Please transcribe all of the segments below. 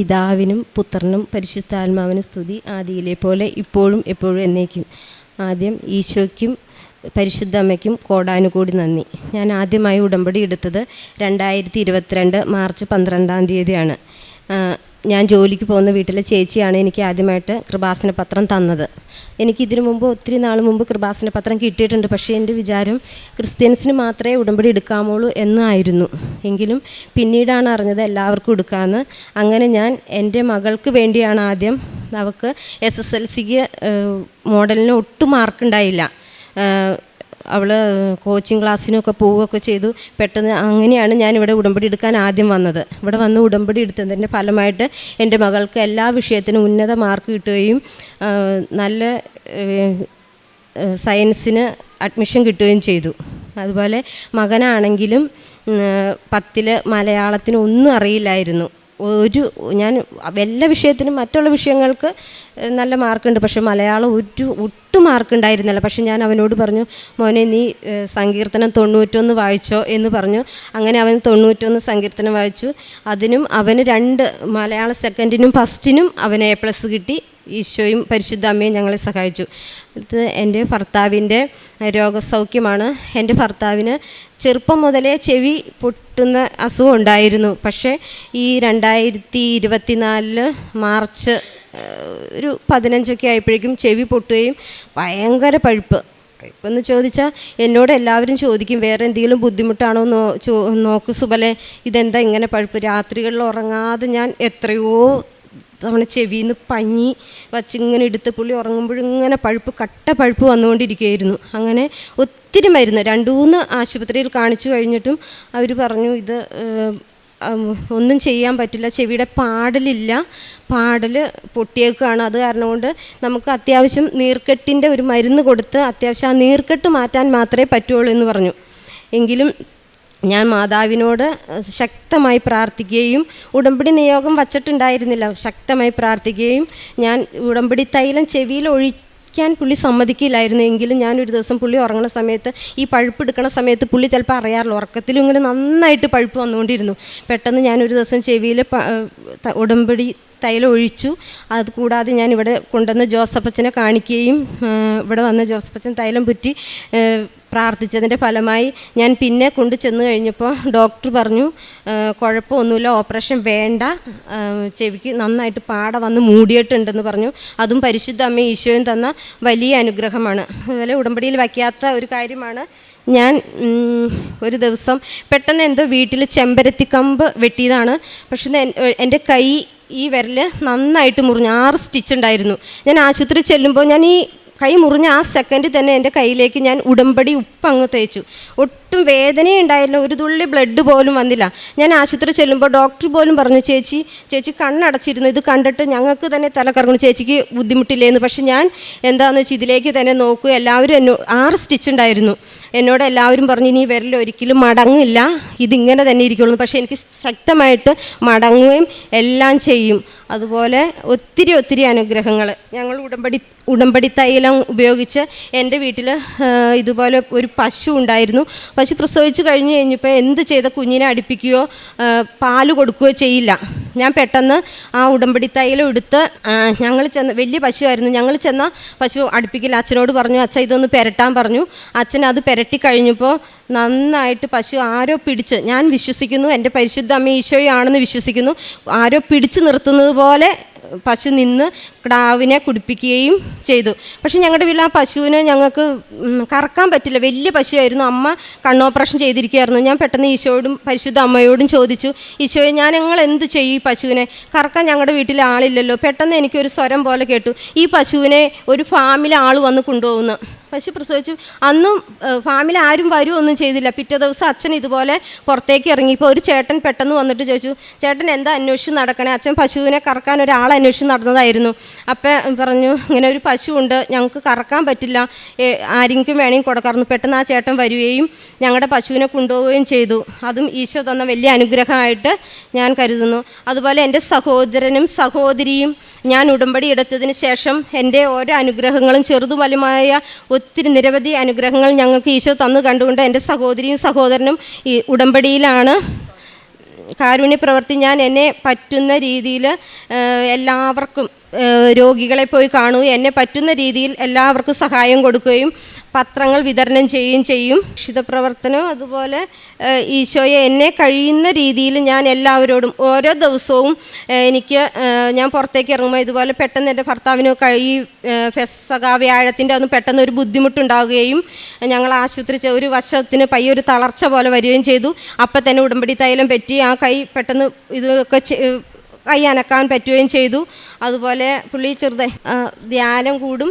പിതാവിനും പുത്രനും പരിശുദ്ധാത്മാവിനും സ്തുതി ആദിയിലെ പോലെ ഇപ്പോഴും എപ്പോഴും എന്നേക്കും. ആദ്യം ഈശോയ്ക്കും പരിശുദ്ധ അമ്മയ്ക്കും കോടാനുകൂടി നന്ദി. ഞാൻ ആദ്യമായി ഉടമ്പടി എടുത്തത് രണ്ടായിരത്തി ഇരുപത്തിരണ്ട് മാർച്ച് പന്ത്രണ്ടാം തീയതിയാണ്. ഞാൻ ജോലിക്ക് പോകുന്ന വീട്ടിലെ ചേച്ചിയാണ് എനിക്ക് ആദ്യമായിട്ട് കൃപാസന പത്രം തന്നത്. എനിക്ക് ഇതിനു മുമ്പ് ഒത്തിരി നാൾ മുമ്പ് കൃപാസന പത്രം കിട്ടിയിട്ടുണ്ട്. പക്ഷേ എന്റെ വിചാരം ക്രിസ്ത്യൻസിന് മാത്രമേ ഉടമ്പടി എടുക്കാമുള്ളൂ എന്നായിരുന്നു. എങ്കിലും പിന്നീടാണ് അറിഞ്ഞത് എല്ലാവർക്കും എടുക്കാമെന്ന് അങ്ങനെ ഞാൻ എന്റെ മകൾക്ക് വേണ്ടിയാണ് ആദ്യം അവൾക്ക് എസ് എസ് എൽ സിക്ക് മോഡലിന് ഒട്ടും മാർക്കുണ്ടായില്ല അവൾ കോച്ചിങ് ക്ലാസ്സിനൊക്കെ പോവുകയൊക്കെ ചെയ്തു. പെട്ടെന്ന് അങ്ങനെയാണ് ഞാൻ ഇവിടെ ഉടമ്പടി എടുക്കാൻ ആദ്യം വന്നത്. ഇവിടെ വന്ന് ഉടമ്പടി എടുത്തതിന്റെ ഫലമായിട്ട് എന്റെ മകൾക്ക് എല്ലാ വിഷയത്തിനും ഉന്നത മാർക്ക് കിട്ടുകയും നല്ല സയൻസിന് അഡ്മിഷൻ കിട്ടുകയും ചെയ്തു. അതുപോലെ മകനാണെങ്കിലും പത്തിൽ മലയാളത്തിന് ഒന്നും അറിയില്ലായിരുന്നു. ഒരു ഞാൻ എല്ലാ വിഷയത്തിനും മറ്റുള്ള വിഷയങ്ങൾക്ക് നല്ല മാർക്കുണ്ട്. പക്ഷേ മലയാളം ഒരു ഒട്ടും മാർക്കുണ്ടായിരുന്നില്ല. പക്ഷെ ഞാൻ അവനോട് പറഞ്ഞു മോനെ നീ സങ്കീർത്തനം തൊണ്ണൂറ്റൊന്ന് വായിച്ചോ എന്ന് പറഞ്ഞു. അങ്ങനെ അവൻ തൊണ്ണൂറ്റൊന്ന് സങ്കീർത്തനം വായിച്ചു. അതിനും അവന് രണ്ട് മലയാള സെക്കൻഡിനും ഫസ്റ്റിനും അവന് എ പ്ലസ് കിട്ടി. ഈശോയും പരിശുദ്ധ അമ്മയും ഞങ്ങളെ സഹായിച്ചു. അടുത്ത് എന്റെ ഭർത്താവിന്റെ രോഗസൗഖ്യമാണ്. എന്റെ ഭർത്താവിന് ചെറുപ്പം മുതലേ ചെവി പൊട്ടുന്ന അസുഖം ഉണ്ടായിരുന്നു. പക്ഷേ ഈ രണ്ടായിരത്തി ഇരുപത്തിനാലിൽ മാർച്ച് ഒരു പതിനഞ്ചൊക്കെ ആയപ്പോഴേക്കും ചെവി പൊട്ടുകയും ഭയങ്കര പഴുപ്പ്. പഴുപ്പെന്ന് ചോദിച്ചാൽ എന്നോട് എല്ലാവരും ചോദിക്കും വേറെ എന്തെങ്കിലും ബുദ്ധിമുട്ടാണോ നോ ചോ നോക്കു സുബലെ ഇതെന്താ ഇങ്ങനെ പഴുപ്പ്? രാത്രികളിൽ ഉറങ്ങാതെ ഞാൻ എത്രയോ തവണ ചെവിയിൽ നിന്ന് പഞ്ഞി വച്ചിങ്ങനെ എടുത്ത് പുള്ളി ഉറങ്ങുമ്പോഴും ഇങ്ങനെ പഴുപ്പ് കട്ട പഴുപ്പ് വന്നുകൊണ്ടിരിക്കുകയായിരുന്നു. അങ്ങനെ ഒത്തിരി മരുന്ന് രണ്ടു മൂന്ന് ആശുപത്രിയിൽ കാണിച്ചു കഴിഞ്ഞിട്ടും അവർ പറഞ്ഞു ഇത് ഒന്നും ചെയ്യാൻ പറ്റില്ല ചെവിയുടെ പാടലില്ല പാടൽ പൊട്ടിയേക്കാണ്. അത് കാരണം കൊണ്ട് നമുക്ക് അത്യാവശ്യം നീർക്കെട്ടിന്റെ ഒരു മരുന്ന് കൊടുത്ത് അത്യാവശ്യം ആ നീർക്കെട്ട് മാറ്റാൻ മാത്രമേ പറ്റുള്ളൂ എന്ന് പറഞ്ഞു. എങ്കിലും ഞാൻ മാതാവിനോട് ശക്തമായി പ്രാർത്ഥിക്കുകയും ഉടമ്പടി നിയോഗം വച്ചിട്ടുണ്ടായിരുന്നില്ല. ശക്തമായി പ്രാർത്ഥിക്കുകയും ഞാൻ ഉടമ്പടി തൈലം ചെവിയിൽ ഒഴി ഞാൻ പുള്ളി സമ്മതിക്കില്ലായിരുന്നു. എങ്കിലും ഞാൻ ഒരു ദിവസം പുള്ളി ഉറങ്ങുന്ന സമയത്ത് ഈ പഴുപ്പ് എടുക്കണ സമയത്ത് പുള്ളി ചിലപ്പോൾ അറിയാറില്ല. ഉറക്കത്തിലും ഇങ്ങനെ നന്നായിട്ട് പഴുപ്പ് വന്നുകൊണ്ടിരുന്നു. പെട്ടെന്ന് ഞാനൊരു ദിവസം ചെവിയിൽ ഉടമ്പടി തൈലം ഒഴിച്ചു. അത് കൂടാതെ ഞാൻ ഇവിടെ കൊണ്ടുവന്ന് ജോസഫച്ചനെ കാണിക്കുകയും ഇവിടെ വന്ന ജോസഫച്ചൻ തൈലം പുറ്റി പ്രാർത്ഥിച്ചതിന്റെ ഫലമായി ഞാൻ പിന്നെ കൊണ്ടു ചെന്ന് കഴിഞ്ഞപ്പോൾ ഡോക്ടർ പറഞ്ഞു കുഴപ്പമൊന്നുമില്ല ഓപ്പറേഷൻ വേണ്ട ചെവിക്ക് നന്നായിട്ട് പാട വന്ന് മൂടിയിട്ടുണ്ടെന്ന് പറഞ്ഞു. അതും പരിശുദ്ധ അമ്മ ഈശോയും തന്ന വലിയ അനുഗ്രഹമാണ്. അതുപോലെ ഉടമ്പടിയിൽ വയ്ക്കാത്ത ഒരു കാര്യമാണ്. ഞാൻ ഒരു ദിവസം പെട്ടെന്ന് എന്തോ വീട്ടിൽ ചെമ്പരത്തിക്കമ്പ് വെട്ടിയതാണ്. പക്ഷെ എന്റെ കൈ ഈ വിരൽ നന്നായിട്ട് മുറിഞ്ഞു. ആറ് സ്റ്റിച്ച് ഉണ്ടായിരുന്നു. ഞാൻ ആശുപത്രി ചെല്ലുമ്പോൾ ഞാൻ ഈ കൈ മുറിഞ്ഞ ആ സെക്കൻഡിൽ തന്നെ എന്റെ കയ്യിലേക്ക് ഞാൻ ഉടമ്പടി ഉപ്പ് അങ്ങ് തേച്ചു. ഒട്ടും വേദനയുണ്ടായില്ല ഒരു തുള്ളി ബ്ലഡ് പോലും വന്നില്ല. ഞാൻ ആശുപത്രി ചെല്ലുമ്പോൾ ഡോക്ടർ പോലും പറഞ്ഞു ചേച്ചി ചേച്ചി കണ്ണടച്ചിരുന്നു. ഇത് കണ്ടിട്ട് ഞങ്ങൾക്ക് തന്നെ തല കറങ്ങുന്നു ചേച്ചിക്ക് ബുദ്ധിമുട്ടില്ലേന്ന്. പക്ഷെ ഞാൻ എന്താണെന്ന് വെച്ചാൽ ഇതിലേക്ക് തന്നെ നോക്കൂ. എല്ലാവരും എന്നോ ആറ് സ്റ്റിച്ച് ഉണ്ടായിരുന്നു. എന്നോട് എല്ലാവരും പറഞ്ഞു ഇനി വിരൽ ഒരിക്കലും മടങ്ങില്ല. ഇതിങ്ങനെ തന്നെ ഇരിക്കുള്ളൂ. പക്ഷേ എനിക്ക് ശക്തമായിട്ട് മടങ്ങുകയും എല്ലാം ചെയ്യും. അതുപോലെ ഒത്തിരി ഒത്തിരി അനുഗ്രഹങ്ങൾ ഞങ്ങൾ ഉടമ്പടി ഉടമ്പടി തൈലം ഉപയോഗിച്ച് എന്റെ വീട്ടിൽ ഇതുപോലെ ഒരു പശു ഉണ്ടായിരുന്നു. പശു പ്രസവിച്ച് കഴിഞ്ഞ് കഴിഞ്ഞപ്പോൾ എന്ത് ചെയ്ത? കുഞ്ഞിനെ അടുപ്പിക്കുകയോ പാൽ കൊടുക്കുകയോ ചെയ്യില്ല. ഞാൻ പെട്ടെന്ന് ആ ഉടമ്പടി തൈലം എടുത്ത് ഞങ്ങൾ ചെന്ന് വലിയ പശുവായിരുന്നു. ഞങ്ങൾ ചെന്ന പശു അടുപ്പിക്കില്ല അച്ഛനോട് പറഞ്ഞു അച്ഛൻ ഇതൊന്ന് പെരട്ടാൻ പറഞ്ഞു. അച്ഛൻ അത് പെരട്ടി കഴിഞ്ഞപ്പോൾ നന്നായിട്ട് പശു ആരോ പിടിച്ച് ഞാൻ വിശ്വസിക്കുന്നു എന്റെ പരിശുദ്ധ അമ്മ ഈശോയാണെന്ന് വിശ്വസിക്കുന്നു ആരോ പിടിച്ചു നിർത്തുന്നത് പോലെ പശു നിന്ന് കിടാവിനെ കുടിപ്പിക്കുകയും ചെയ്തു. പക്ഷെ ഞങ്ങളുടെ വീട്ടിൽ ആ പശുവിനെ ഞങ്ങൾക്ക് കറക്കാൻ പറ്റില്ല. വലിയ പശുവായിരുന്നു. അമ്മ കണ്ണോപ്പറേഷൻ ചെയ്തിരിക്കുകയായിരുന്നു. ഞാൻ പെട്ടെന്ന് ഈശോയോടും പരിശുദ്ധ അമ്മയോടും ചോദിച്ചു ഈശോയെ ഞാൻ ഞങ്ങൾ എന്ത് ചെയ്യും ഈ പശുവിനെ? കറക്കാൻ ഞങ്ങളുടെ വീട്ടിൽ ആളില്ലല്ലോ. പെട്ടെന്ന് എനിക്കൊരു സ്വരം പോലെ കേട്ടു. ഈ പശുവിനെ ഒരു ഫാമിലെ ആൾ വന്ന് കൊണ്ടുപോകുന്നു. പശു പ്രസവിച്ചു. അന്നും ഫാമിൽ ആരും വരുമൊന്നും ചെയ്തില്ല. പിറ്റേ ദിവസം അച്ഛൻ ഇതുപോലെ പുറത്തേക്ക് ഇറങ്ങിയപ്പോൾ ഒരു ചേട്ടൻ പെട്ടെന്ന് വന്നിട്ട് ചോദിച്ചു ചേട്ടൻ എന്താ അന്വേഷിച്ച് നടക്കണേ? അച്ഛൻ പശുവിനെ കറക്കാൻ ഒരാൾ അന്വേഷിച്ച് നടന്നതായിരുന്നു. അപ്പം പറഞ്ഞു ഇങ്ങനെ ഒരു പശു ഉണ്ട്. ഞങ്ങൾക്ക് കറക്കാൻ പറ്റില്ല. ആരെങ്കിലും വേണമെങ്കിൽ കൊടുക്കാറുന്നു പെട്ടെന്ന് ആ ചേട്ടൻ വരികയും ഞങ്ങളുടെ പശുവിനെ കൊണ്ടുപോവുകയും ചെയ്തു. അതും ഈശോ തന്ന വലിയ അനുഗ്രഹമായിട്ട് ഞാൻ കരുതുന്നു. അതുപോലെ എന്റെ സഹോദരനും സഹോദരിയും ഞാൻ ഉടമ്പടി എടുത്തതിന് ശേഷം എന്റെ ഓരോ അനുഗ്രഹങ്ങളും ചെറുതും വലുമായ ഒത്തിരി നിരവധി അനുഗ്രഹങ്ങൾ ഞങ്ങൾക്ക് ഈശോ തന്നു കണ്ടുകൊണ്ട് എന്റെ സഹോദരിയും സഹോദരനും ഈ ഉടമ്പടിയിലാണ്. കാരുണ്യ പ്രവർത്തി ഞാൻ എന്നെ പറ്റുന്ന രീതിയിൽ എല്ലാവർക്കും രോഗികളെ പോയി കാണുകയും എന്നെ പറ്റുന്ന രീതിയിൽ എല്ലാവർക്കും സഹായം കൊടുക്കുകയും പത്രങ്ങൾ വിതരണം ചെയ്യുകയും ചെയ്യും. രക്ഷിത പ്രവർത്തനം അതുപോലെ ഈശോയെ എന്നെ കഴിയുന്ന രീതിയിൽ ഞാൻ എല്ലാവരോടും ഓരോ ദിവസവും എനിക്ക് ഞാൻ പുറത്തേക്ക് ഇറങ്ങുമ്പോൾ ഇതുപോലെ പെട്ടെന്ന് എന്റെ ഭർത്താവിന് ഏഹ്, ഫെസക വ്യാഴത്തിന്റെ അന്ന് പെട്ടെന്ന് ഒരു ബുദ്ധിമുട്ടുണ്ടാവുകയും ഞങ്ങൾ ആശുപത്രി ഒരു വശത്തിന് പയ്യൊരു തളർച്ച പോലെ വരികയും ചെയ്തു. അപ്പം തന്നെ ഉടമ്പടി തൈലം പറ്റി ആ കൈ പെട്ടെന്ന് ഇതൊക്കെ കൈ അനക്കാൻ പറ്റുകയും ചെയ്തു. അതുപോലെ പുള്ളി ചെറുതെ ധ്യാനം കൂടും.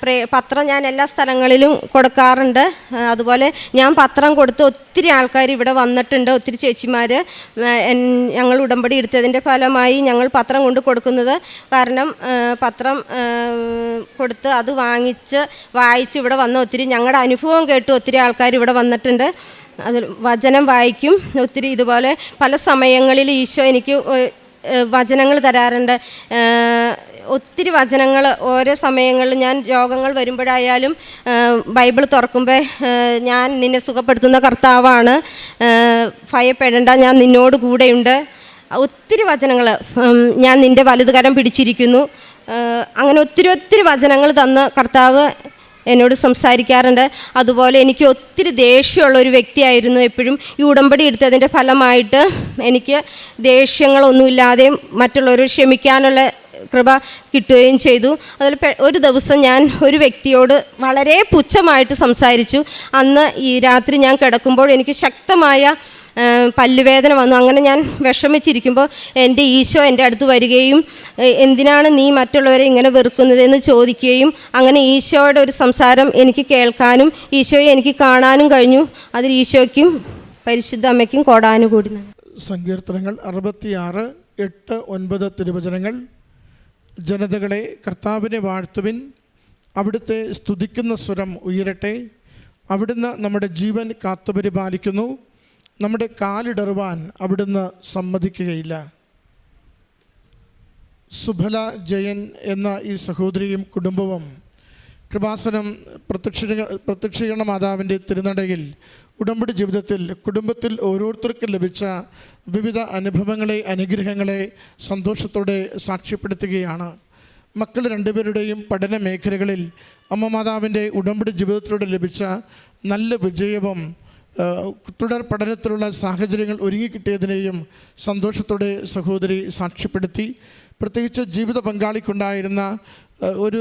പ്രേ പത്രം ഞാൻ എല്ലാ സ്ഥലങ്ങളിലും കൊടുക്കാറുണ്ട്. അതുപോലെ ഞാൻ പത്രം കൊടുത്ത് ഒത്തിരി ആൾക്കാർ ഇവിടെ വന്നിട്ടുണ്ട്. ഒത്തിരി ചേച്ചിമാർ ഞങ്ങൾ ഉടമ്പടി എടുത്തതിന്റെ ഫലമായി ഞങ്ങൾ പത്രം കൊണ്ട് കൊടുക്കുന്നത്. കാരണം പത്രം കൊടുത്ത് അത് വാങ്ങിച്ച് വായിച്ച് ഇവിടെ വന്ന ഒത്തിരി ഞങ്ങളുടെ അനുഭവം കേട്ട് ഒത്തിരി ആൾക്കാർ ഇവിടെ വന്നിട്ടുണ്ട്. അതിൽ വചനം വായിക്കും. ഒത്തിരി ഇതുപോലെ പല സമയങ്ങളിൽ ഈശോ എനിക്ക് വചനങ്ങൾ തരാറുണ്ട്. ഒത്തിരി വചനങ്ങൾ ഓരോ സമയങ്ങളിൽ ഞാൻ രോഗങ്ങൾ വരുമ്പോഴായാലും ബൈബിൾ തുറക്കുമ്പോൾ ഞാൻ നിന്നെ സുഖപ്പെടുത്തുന്ന കർത്താവാണ്. ഭയപ്പെടേണ്ട ഞാൻ നിന്നോട് കൂടെയുണ്ട്. ഒത്തിരി വചനങ്ങൾ ഞാൻ നിന്റെ വലതുകരം പിടിച്ചിരിക്കുന്നു. അങ്ങനെ ഒത്തിരി ഒത്തിരി വചനങ്ങൾ തന്ന് കർത്താവ് എന്നോട് സംസാരിക്കാറുണ്ട്. അതുപോലെ എനിക്ക് ഒത്തിരി ദേഷ്യമുള്ള ഒരു വ്യക്തിയായിരുന്നു എപ്പോഴും. ഈ ഉടമ്പടി എടുത്തതിന്റെ ഫലമായിട്ട് എനിക്ക് ദേഷ്യങ്ങളൊന്നുമില്ലാതെ മറ്റുള്ളവരെ ക്ഷമിക്കാനുള്ള കൃപ കിട്ടുകയും ചെയ്തു. അതിൽ ഒരു ദിവസം ഞാൻ ഒരു വ്യക്തിയോട് വളരെ പുച്ഛമായിട്ട് സംസാരിച്ചു. അന്ന് ഈ രാത്രി ഞാൻ കിടക്കുമ്പോൾ എനിക്ക് ശക്തമായ പല്ലുവേദന വന്നു. അങ്ങനെ ഞാൻ വിഷമിച്ചിരിക്കുമ്പോൾ എന്റെ ഈശോ എന്റെ അടുത്ത് വരികയും എന്തിനാണ് നീ മറ്റുള്ളവരെ ഇങ്ങനെ വെറുക്കുന്നതെന്ന് ചോദിക്കുകയും അങ്ങനെ ഈശോയുടെ ഒരു സംസാരം എനിക്ക് കേൾക്കാനും ഈശോയെ എനിക്ക് കാണാനും കഴിഞ്ഞു. അതിൽ ഈശോയ്ക്കും പരിശുദ്ധ അമ്മയ്ക്കും കോടാനുകൂടി. സങ്കീർത്തനങ്ങൾ അറുപത്തിയാറ് എട്ട് ഒൻപത് തിരുവചനങ്ങൾ. ജനതകളെ കർത്താവിനെ വാഴ്ത്തുവിൻ. അവിടുത്തെ സ്തുതിക്കുന്ന സ്വരം ഉയരട്ടെ. അവിടുന്ന് നമ്മുടെ ജീവൻ കാത്തുപരിപാലിക്കുന്നു. നമ്മുടെ കാലിടറുവാൻ അവിടുന്ന് സമ്മതിക്കുകയില്ല. സുഫല ജയൻ എന്ന ഈ സഹോദരിയും കുടുംബവും കൃപാസനം പ്രത്യക്ഷ പ്രത്യക്ഷീകരണ മാതാവിന്റെ തിരുനടയിൽ ഉടമ്പടി ജീവിതത്തിൽ കുടുംബത്തിൽ ഓരോരുത്തർക്കും ലഭിച്ച വിവിധ അനുഭവങ്ങളെ അനുഗ്രഹങ്ങളെ സന്തോഷത്തോടെ സാക്ഷ്യപ്പെടുത്തുകയാണ്. മക്കൾ രണ്ടുപേരുടെയും പഠന മേഖലകളിൽ അമ്മ മാതാവിന്റെ ഉടമ്പടി ജീവിതത്തിലൂടെ ലഭിച്ച നല്ല വിജയവും തുടർ പഠനത്തിലുള്ള സാഹചര്യങ്ങൾ ഒരുങ്ങിക്കിട്ടിയതിനെയും സന്തോഷത്തോടെ സഹോദരി സാക്ഷ്യപ്പെടുത്തി. പ്രത്യേകിച്ച് ജീവിത പങ്കാളിക്കുണ്ടായിരുന്ന ഒരു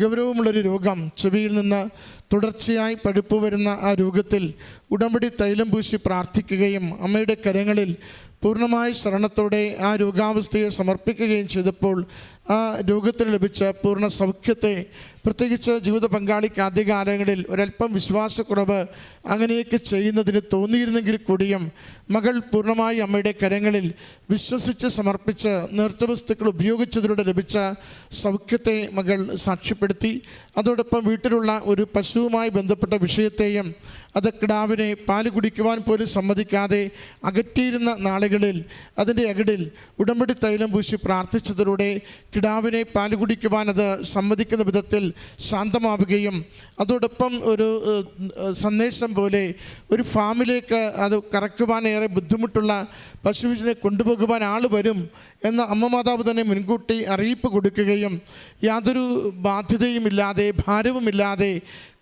ഗൗരവമുള്ളൊരു രോഗം ചെവിയിൽ നിന്ന് തുടർച്ചയായി പഴുപ്പ് വരുന്ന ആ രോഗത്തിൽ ഉടമ്പടി തൈലം പൂശി പ്രാർത്ഥിക്കുകയും അമ്മയുടെ കരങ്ങളിൽ പൂർണമായ ശരണത്തോടെ ആ രോഗാവസ്ഥയെ സമർപ്പിക്കുകയും ചെയ്തപ്പോൾ ആ രോഗത്തിന് ലഭിച്ച പൂർണ സൗഖ്യത്തെ പ്രത്യേകിച്ച് ജീവിത പങ്കാളിക്ക് ആദ്യകാലങ്ങളിൽ ഒരല്പം വിശ്വാസക്കുറവ് അങ്ങനെയൊക്കെ ചെയ്യുന്നതിന് തോന്നിയിരുന്നെങ്കിൽ കൂടിയും മകൾ പൂർണമായി അമ്മയുടെ കരങ്ങളിൽ വിശ്വസിച്ച് സമർപ്പിച്ച് നേർച്ചവസ്തുക്കൾ ഉപയോഗിച്ചതിലൂടെ ലഭിച്ച സൗഖ്യത്തെ മകൾ സാക്ഷ്യപ്പെടുത്തി. അതോടൊപ്പം വീട്ടിലുള്ള ഒരു പശുവുമായി ബന്ധപ്പെട്ട വിഷയത്തെയും അത് കിടാവിനെ പാൽ കുടിക്കുവാൻ പോലും സമ്മതിക്കാതെ അകറ്റിയിരുന്ന നാളുകളിൽ അതിന്റെ അകിടിൽ ഉടമ്പടി തൈലം പൂശി പ്രാർത്ഥിച്ചതിലൂടെ കിടാവിനെ പാൽ കുടിക്കുവാൻ അത് സമ്മതിക്കുന്ന വിധത്തിൽ ശാന്തമാവുകയും അതോടൊപ്പം ഒരു സന്ദേശം പോലെ ഒരു ഫാമിലേക്ക് അത് കറക്കുവാൻ ഏറെ ബുദ്ധിമുട്ടുള്ള പശുവിനെ കൊണ്ടുപോകുവാൻ ആൾ വരും എന്ന അമ്മ മാതാവ് തന്നെ മുൻകൂട്ടി അറിയിപ്പ് കൊടുക്കുകയും യാതൊരു ബാധ്യതയുമില്ലാതെ ഭാരവുമില്ലാതെ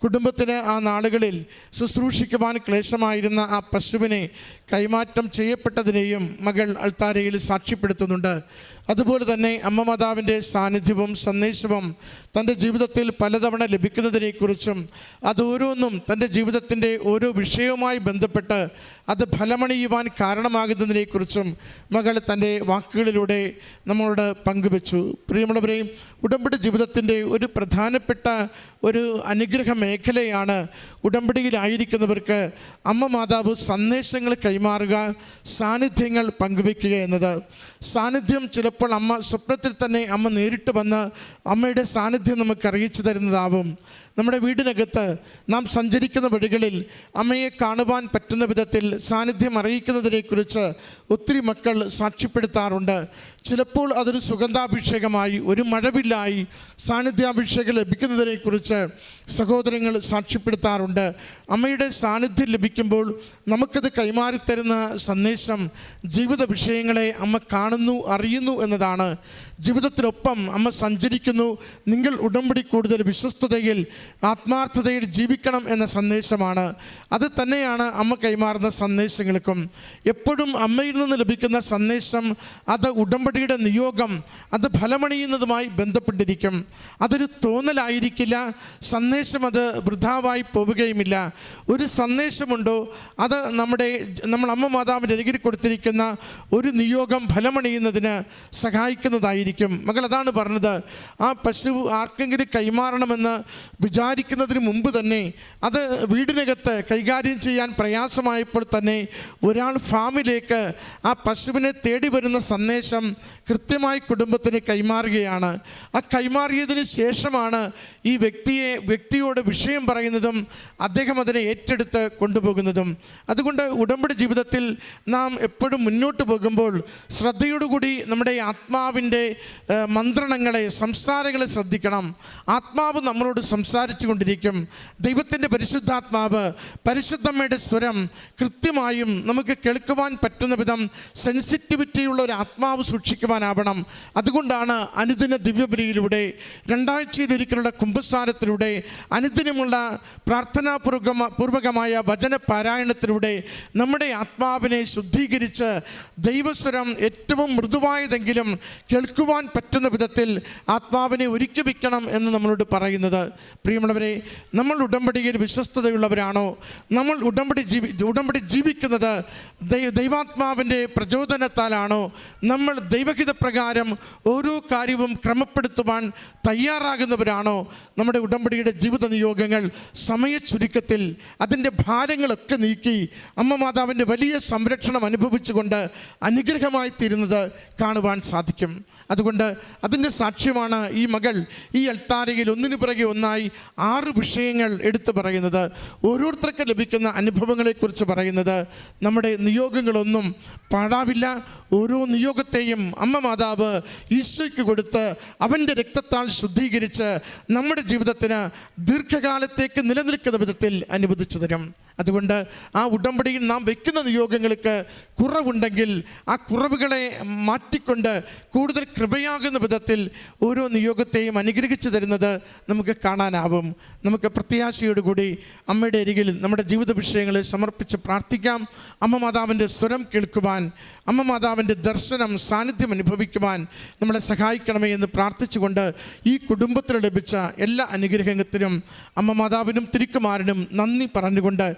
കുടുംബത്തിന് ആ നാളുകളിൽ ശുശ്രൂഷിക്കുവാൻ ക്ലേശമായിരുന്ന ആ പശുവിനെ കൈമാറ്റം ചെയ്യപ്പെട്ടതിനെയും മകൾ അൾത്താരയിൽ സാക്ഷ്യപ്പെടുത്തുന്നുണ്ട്. അതുപോലെ തന്നെ അമ്മ മാതാവിന്റെ സാന്നിധ്യവും സന്ദേശവും തന്റെ ജീവിതത്തിൽ പലതവണ ലഭിക്കുന്നതിനെക്കുറിച്ചും അതോരോന്നും തന്റെ ജീവിതത്തിന്റെ ഓരോ വിഷയവുമായി ബന്ധപ്പെട്ട് അത് ഫലമണിയുവാൻ കാരണമാകുന്നതിനെക്കുറിച്ചും മകൾ തന്റെ വാക്കുകളിലൂടെ നമ്മളോട് പങ്കുവെച്ചു. പ്രിയമുള്ളവരെയും ഉടമ്പടി ജീവിതത്തിന്റെ ഒരു പ്രധാനപ്പെട്ട ഒരു അനുഗ്രഹ മേഖലയാണ് ഉടമ്പടിയിലായിരിക്കുന്നവർക്ക് അമ്മ മാതാവ് സന്ദേശങ്ങൾ കൈമാറുക സാന്നിധ്യങ്ങൾ പങ്കുവെക്കുക എന്നത്. സാന്നിധ്യം ചിലപ്പോൾ അമ്മ സ്വപ്നത്തിൽ തന്നെ അമ്മ നേരിട്ട് വന്ന് അമ്മയുടെ സാന്നിധ്യം നമുക്ക് അറിയിച്ചു തരുന്നതാവും. നമ്മുടെ വീടിനകത്ത് നാം സഞ്ചരിക്കുന്ന വഴികളിൽ അമ്മയെ കാണുവാൻ പറ്റുന്ന വിധത്തിൽ സാന്നിധ്യം അറിയിക്കുന്നതിനെക്കുറിച്ച് ഒത്തിരി മക്കൾ സാക്ഷ്യപ്പെടുത്താറുണ്ട്. ചിലപ്പോൾ അതൊരു സുഗന്ധാഭിഷേകമായി ഒരു മഴവില്ലായി സാന്നിധ്യാഭിഷേകം ലഭിക്കുന്നതിനെക്കുറിച്ച് സഹോദരങ്ങൾ സാക്ഷ്യപ്പെടുത്താറുണ്ട്. അമ്മയുടെ സാന്നിധ്യം ലഭിക്കുമ്പോൾ നമുക്കത് കൈമാറിത്തരുന്ന സന്ദേശം ജീവിത വിഷയങ്ങളെ അമ്മ കാണുന്നു അറിയുന്നു എന്നതാണ്. ജീവിതത്തിനൊപ്പം അമ്മ സഞ്ചരിക്കുന്നു. നിങ്ങൾ ഉടമ്പടി കൂടുതൽ വിശ്വസ്തതയിൽ ആത്മാർത്ഥതയിൽ ജീവിക്കണം എന്ന സന്ദേശമാണ്. അത് തന്നെയാണ് അമ്മ കൈമാറുന്ന സന്ദേശങ്ങൾക്കും. എപ്പോഴും അമ്മയിൽ നിന്ന് ലഭിക്കുന്ന സന്ദേശം അത് ഉടമ്പടിയുടെ നിയോഗം അത് ഫലമണിയുന്നതുമായി ബന്ധപ്പെട്ടിരിക്കും. അതൊരു തോന്നലായിരിക്കില്ല. സന്ദേശം അത് വൃഥാവായി പോവുകയുമില്ല. ഒരു സന്ദേശമുണ്ടോ അത് നമ്മുടെ നമ്മൾ അമ്മ മാതാവിന്റെ അരികിൽ കൊടുത്തിരിക്കുന്ന ഒരു നിയോഗം ഫലമണിയുന്നതിന് സഹായിക്കുന്നതായിരിക്കും. മകൾ അതാണ് പറഞ്ഞത് ആ പശു ആർക്കെങ്കിലും കൈമാറണമെന്ന് വിചാരിക്കുന്നതിന് മുമ്പ് തന്നെ അത് വീടിനകത്ത് കൈകാര്യം ചെയ്യാൻ പ്രയാസമായപ്പോൾ തന്നെ ഒരാൾ ഫാമിലേക്ക് ആ പശുവിനെ തേടി വരുന്ന സന്ദേശം കൃത്യമായി കുടുംബത്തിന് കൈമാറുകയാണ്. ആ കൈമാറിയതിന് ശേഷമാണ് ഈ വ്യക്തിയെ വ്യക്തിയോട് വിഷയം പറയുന്നതും അദ്ദേഹം അതിനെ ഏറ്റെടുത്ത് കൊണ്ടുപോകുന്നതും. അതുകൊണ്ട് ഉടമ്പടി ജീവിതത്തിൽ നാം എപ്പോഴും മുന്നോട്ട് പോകുമ്പോൾ ശ്രദ്ധയോടുകൂടി നമ്മുടെ ആത്മാവിന്റെ മന്ത്രണങ്ങളെ സംസാരങ്ങളെ ശ്രദ്ധിക്കണം. ആത്മാവ് നമ്മളോട് സംസാരിച്ചു കൊണ്ടിരിക്കും ദൈവത്തിന്റെ പരിശുദ്ധാത്മാവ് പരിശുദ്ധമ്മയുടെ സ്വരം കൃത്യമായും നമുക്ക് കേൾക്കുവാൻ പറ്റുന്ന വിധം സെൻസിറ്റിവിറ്റിയുള്ള ഒരു ആത്മാവ് സൂക്ഷിക്കുവാനാവണം. അതുകൊണ്ടാണ് അനുദിന ദിവ്യബലിയിലൂടെ രണ്ടാഴ്ചയിലൊരിക്കലുള്ള കുംഭസാരത്തിലൂടെ അനുദിനമുള്ള പ്രാർത്ഥനാപൂർവക പൂർവകമായ വചന പാരായണത്തിലൂടെ നമ്മുടെ ആത്മാവിനെ ശുദ്ധീകരിച്ച് ദൈവസ്വരം ഏറ്റവും മൃദുവായതെങ്കിലും കേൾക്കുവാൻ പറ്റുന്ന വിധത്തിൽ ആത്മാവിനെ ഒരുക്കി വയ്ക്കണം എന്ന് നമ്മളോട് പറയുന്നത്. പ്രിയമുള്ളവരെ നമ്മൾ ഉടമ്പടിയിൽ വിശ്വസ്തതയുള്ളവരാണോ? നമ്മൾ ഉടമ്പടി ജീവി ഉടമ്പടി ജീവിക്കുന്നത് ദൈവാത്മാവിന്റെ പ്രചോദനത്താലാണോ? നമ്മൾ ദൈവഹിത പ്രകാരം ഓരോ കാര്യവും ക്രമപ്പെടുത്തുവാൻ തയ്യാറാകുന്നവരാണോ? നമ്മുടെ ഉടമ്പടിയുടെ ജീവിത നിയോഗങ്ങൾ സമയ ചുരുക്കത്തിൽ അതിന്റെ ഭാരങ്ങളൊക്കെ നീക്കി അമ്മ മാതാവിന്റെ വലിയ സംരക്ഷണം അനുഭവിച്ചുകൊണ്ട് അനുഗ്രഹമായി തീരുന്നത് കാണുവാൻ സാധിക്കും. അതുകൊണ്ട് അതിന്റെ സാക്ഷ്യമാണ് ഈ മകൾ ഈ അൽത്താരയിൽ ഒന്നിനു പിറകെ ഒന്നായി ആറ് വിഷയങ്ങൾ എടുത്തു പറയുന്നത്. ഓരോരുത്തർക്ക് ലഭിക്കുന്ന അനുഭവങ്ങളെക്കുറിച്ച് പറയുന്നത്. നമ്മുടെ നിയോഗങ്ങളൊന്നും പാഴാവില്ല. ഓരോ നിയോഗത്തെയും അമ്മ മാതാവ് ഈശോയ്ക്ക് കൊടുത്ത് അവന്റെ രക്തത്താൽ ശുദ്ധീകരിച്ച് നമ്മുടെ ജീവിതത്തിന് ദീർഘകാലത്തേക്ക് നിലനിൽക്കുന്ന വിധത്തിൽ അനുവദിച്ചു തരും. അതുകൊണ്ട് ആ ഉടമ്പടിയിൽ നാം വെക്കുന്ന നിയോഗങ്ങൾക്ക് കുറവുണ്ടെങ്കിൽ ആ കുറവുകളെ മാറ്റിക്കൊണ്ട് കൂടുതൽ കൃപയാകുന്ന വിധത്തിൽ ഓരോ നിയോഗത്തെയും അനുഗ്രഹിച്ചു തരുന്നത് നമുക്ക് കാണാനാവും. നമുക്ക് പ്രത്യാശയോടുകൂടി അമ്മയുടെ അരികിൽ നമ്മുടെ ജീവിത വിഷയങ്ങളെ സമർപ്പിച്ച് പ്രാർത്ഥിക്കാം. അമ്മ മാതാവിന്റെ സ്വരം കേൾക്കുവാൻ അമ്മ മാതാവിന്റെ ദർശനം സാന്നിധ്യം അനുഭവിക്കുവാൻ നമ്മളെ സഹായിക്കണമേ എന്ന് പ്രാർത്ഥിച്ചുകൊണ്ട് ഈ കുടുംബത്തിന് ലഭിച്ച എല്ലാ അനുഗ്രഹത്തിനും അമ്മ മാതാവിനും തിരുക്കുമാരനും നന്ദി പറഞ്ഞുകൊണ്ട്